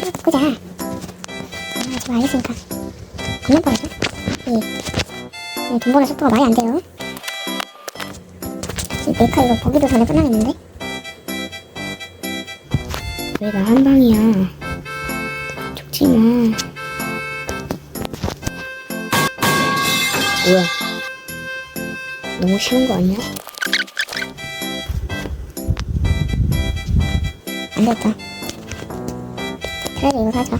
바꾸자. 아, 지금 알겠으니까. 겁나 빠르죠? 이, 이돈 버는 속도가 말이 안 돼요. 이 메카 이거 보기도 전에 끝나겠는데? 왜나한 방이야? 죽지 마. 뭐야? 너무 쉬운 거 아니야? 안 되겠다. 이거 사자.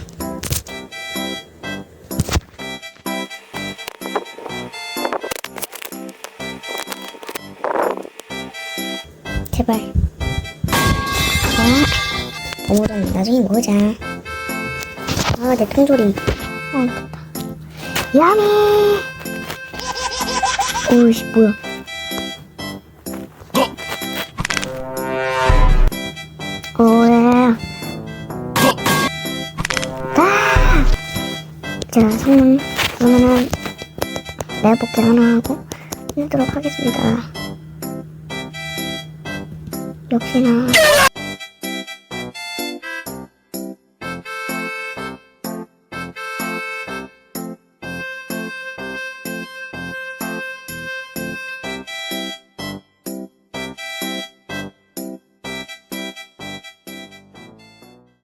제발. 아, 어머던 나중에 먹자. 아, 내 통조림. 어, 됐다. 야미! 오이씨, 뭐야? 자, 성능. 그러면은, 내가 복귀 하나 하고, 해도록 하겠습니다. 역시나,